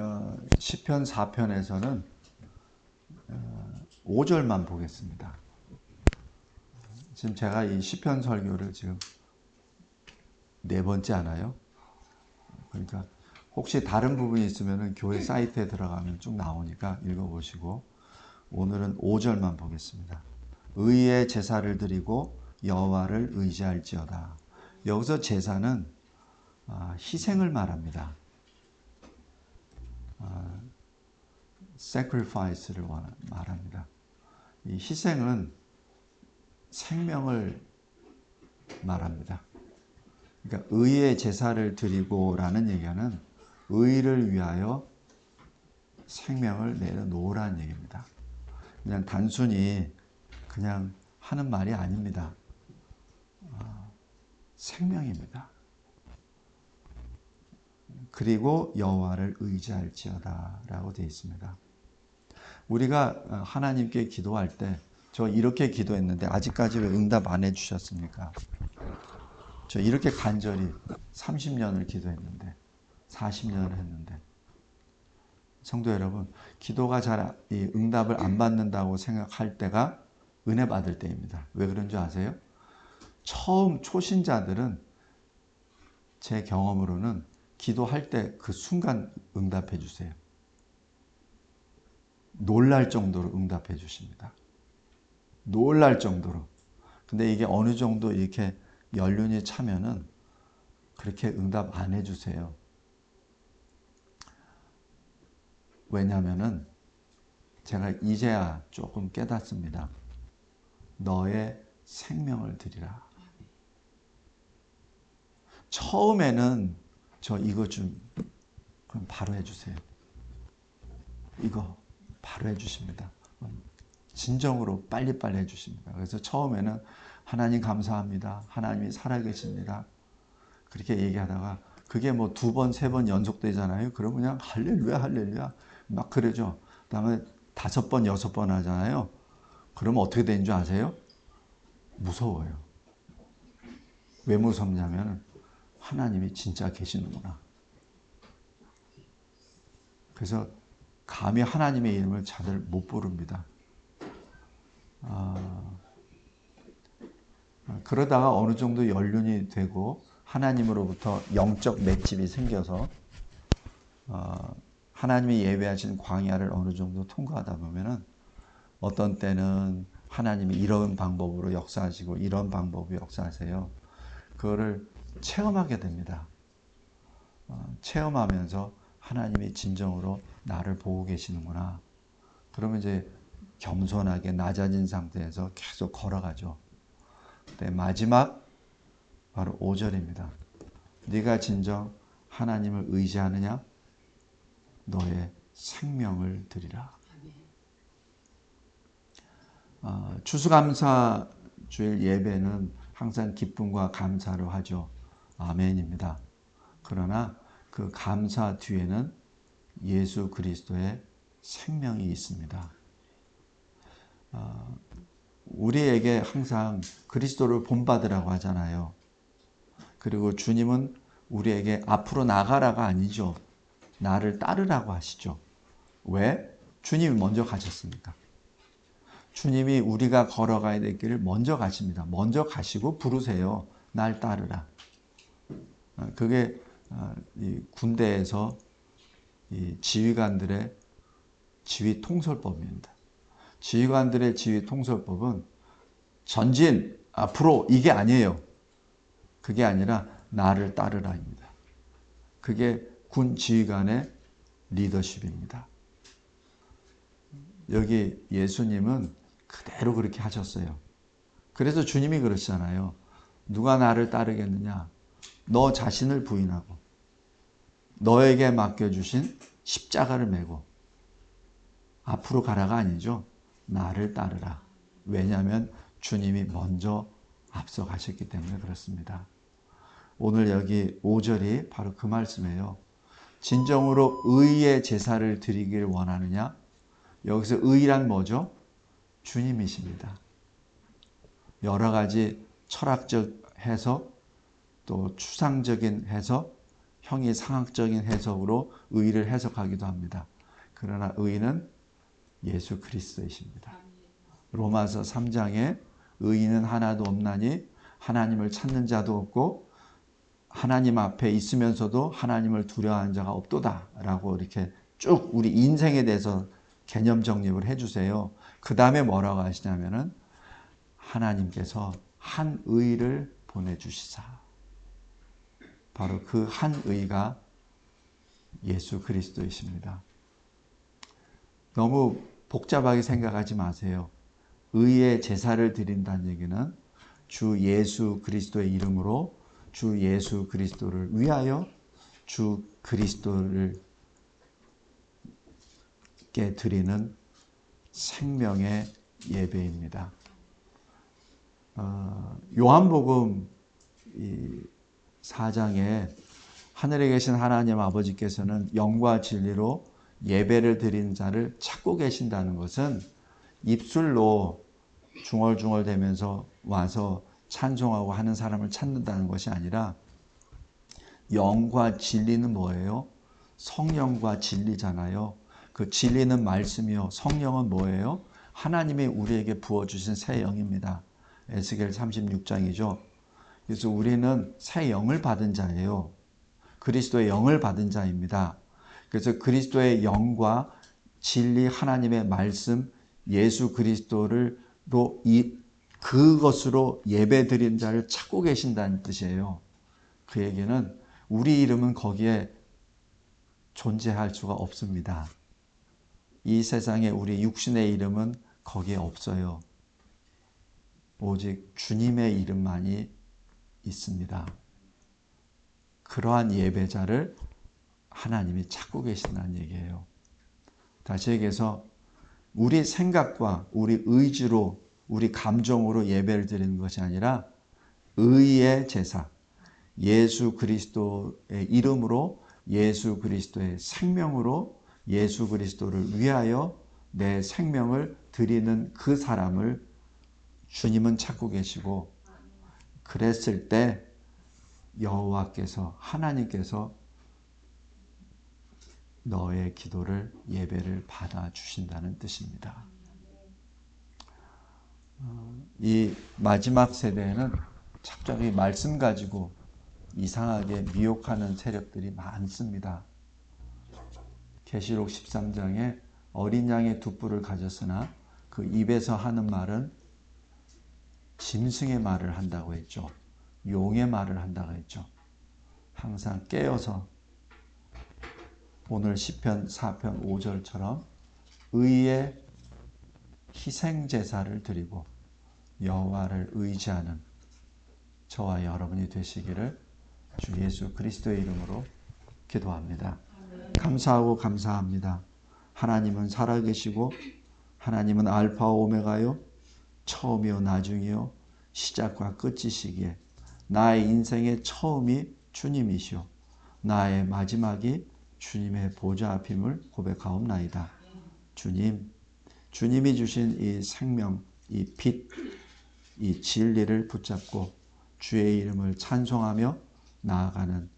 어, 시편 4편에서는 5절만 보겠습니다. 지금 제가 이 시편 설교를 지금 네 번째 하나요? 그러니까 혹시 다른 부분이 있으면 교회 사이트에 들어가면 쭉 나오니까 읽어보시고 오늘은 5절만 보겠습니다. 의의 제사를 드리고 여호와를 의지할지어다. 여기서 제사는 아, 희생을 말합니다. 아, sacrifice를 말합니다. 이 희생은 생명을 말합니다. 그러니까 의의 제사를 드리고라는 얘기는 의를 위하여 생명을 내려놓으라는 얘기입니다. 그냥 단순히 그냥 하는 말이 아닙니다. 어, 생명입니다. 그리고 여호와를 의지할지어다라고 되어 있습니다. 우리가 어, 하나님께 기도할 때 저 이렇게 기도했는데 아직까지 왜 응답 안 해주셨습니까? 저 이렇게 간절히 30년을 기도했는데 40년을 했는데 성도 여러분 기도가 잘 응답을 안 받는다고 생각할 때가 은혜 받을 때입니다. 왜 그런 줄 아세요? 처음 초신자들은 제 경험으로는 기도할 때 그 순간 응답해 주세요. 놀랄 정도로 응답해 주십니다. 놀랄 정도로. 근데 이게 어느 정도 이렇게 연륜이 차면은 그렇게 응답 안 해주세요. 왜냐면은 제가 이제야 조금 깨닫습니다. 너의 생명을 드리라. 처음에는 저 이거 좀 그럼 바로 해주세요. 이거 바로 해주십니다. 진정으로 빨리빨리 해주십니다. 그래서 처음에는 하나님 감사합니다. 하나님이 살아계십니다. 그렇게 얘기하다가 그게 뭐 두 번, 세 번 연속되잖아요. 그러면 그냥 할렐루야, 할렐루야. 막 그러죠. 그 다음에 다섯 번, 여섯 번 하잖아요. 그러면 어떻게 되는 줄 아세요? 무서워요. 왜 무섭냐면 하나님이 진짜 계시는구나. 그래서 감히 하나님의 이름을 다들 못 부릅니다. 아, 그러다가 어느 정도 연륜이 되고 하나님으로부터 영적 맷집이 생겨서 어, 하나님이 예배하신 광야를 어느 정도 통과하다 보면은 어떤 때는 하나님이 이런 방법으로 역사하시고 이런 방법으로 역사하세요. 그거를 체험하게 됩니다. 어, 체험하면서 하나님이 진정으로 나를 보고 계시는구나. 그러면 이제 겸손하게 낮아진 상태에서 계속 걸어가죠. 네, 마지막 바로 5절입니다. 네가 진정 하나님을 의지하느냐? 너의 생명을 드리라. 어, 추수감사 주일 예배는 항상 기쁨과 감사로 하죠. 아멘입니다. 그러나 그 감사 뒤에는 예수 그리스도의 생명이 있습니다. 어, 우리에게 항상 그리스도를 본받으라고 하잖아요. 그리고 주님은 우리에게 앞으로 나가라가 아니죠. 나를 따르라고 하시죠. 왜? 주님이 먼저 가셨으니까. 주님이 우리가 걸어가야 될 길을 먼저 가십니다. 먼저 가시고 부르세요. 날 따르라. 어, 그게 어, 군대에서 지휘관들의 지휘 통솔법입니다. 지휘관들의 지휘 통솔법은 전진, 앞으로 이게 아니에요. 그게 아니라 나를 따르라입니다. 그게 군 지휘관의 리더십입니다. 여기 예수님은 그대로 그렇게 하셨어요. 그래서 주님이 그러시잖아요. 누가 나를 따르겠느냐? 너 자신을 부인하고 너에게 맡겨주신 십자가를 메고 앞으로 가라가 아니죠. 나를 따르라. 왜냐하면 주님이 먼저 앞서 가셨기 때문에 그렇습니다. 오늘 여기 5절이 바로 그 말씀이에요. 진정으로 의의 제사를 드리길 원하느냐? 여기서 의란 뭐죠? 주님이십니다. 여러 가지 철학적 해석, 또 추상적인 해석, 형이 상학적인 해석으로 의를 해석하기도 합니다. 그러나 의는 예수 그리스도이십니다. 로마서 3장에 의인은 하나도 없나니 하나님을 찾는 자도 없고 하나님 앞에 있으면서도 하나님을 두려워하는 자가 없도다라고 이렇게 쭉 우리 인생에 대해서 개념 정립을 해주세요. 그 다음에 뭐라고 하시냐면은 하나님께서 한 의를 보내주시사. 바로 그 한 의가 예수 그리스도이십니다. 너무 복잡하게 생각하지 마세요. 의의 제사를 드린다는 얘기는 주 예수 그리스도의 이름으로 주 예수 그리스도를 위하여 주 그리스도를 께 드리는 생명의 예배입니다. 어, 요한복음 4장에 하늘에 계신 하나님 아버지께서는 영과 진리로 예배를 드리는 자를 찾고 계신다는 것은 입술로 중얼중얼 대면서 와서 찬송하고 하는 사람을 찾는다는 것이 아니라 영과 진리는 뭐예요? 성령과 진리잖아요. 그 진리는 말씀이요. 성령은 뭐예요? 하나님이 우리에게 부어주신 새 영입니다. 에스겔 36장이죠. 그래서 우리는 새 영을 받은 자예요. 그리스도의 영을 받은 자입니다. 그래서 그리스도의 영과 진리 하나님의 말씀 예수 그리스도를 이 그것으로 예배 드린 자를 찾고 계신다는 뜻이에요. 그에게는 우리 이름은 거기에 존재할 수가 없습니다. 이 세상에 우리 육신의 이름은 거기에 없어요. 오직 주님의 이름만이 있습니다. 그러한 예배자를 하나님이 찾고 계신다는 얘기예요. 다시 얘기해서 우리 생각과 우리 의지로 우리 감정으로 예배를 드리는 것이 아니라 의의 제사, 예수 그리스도의 이름으로 예수 그리스도의 생명으로 예수 그리스도를 위하여 내 생명을 드리는 그 사람을 주님은 찾고 계시고 그랬을 때 여호와께서 하나님께서 너의 기도를 예배를 받아 주신다는 뜻입니다. 어, 이 마지막 세대에는 갑자기 말씀 가지고 이상하게 미혹하는 세력들이 많습니다. 계시록 13장에 어린 양의 두 뿔을 가졌으나 그 입에서 하는 말은 짐승의 말을 한다고 했죠. 용의 말을 한다고 했죠. 항상 깨어서 오늘 시편 4편 5절처럼 의의 희생 제사를 드리고 여호와를 의지하는 저와 여러분이 되시기를 주 예수 그리스도의 이름으로 기도합니다. 감사하고 감사합니다. 하나님은 살아계시고 하나님은 알파와 오메가요 처음이요 나중이요 시작과 끝이시기에 나의 인생의 처음이 주님이시오 나의 마지막이 주님의 보좌 앞임을 고백하옵나이다. 주님, 주님이 주신 이 생명, 이 빛, 이 진리를 붙잡고 주의 이름을 찬송하며 나아가는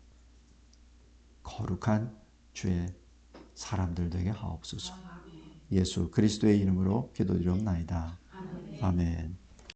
거룩한 주의 사람들 되게 하옵소서. 예수 그리스도의 이름으로 기도드리옵나이다. 아멘.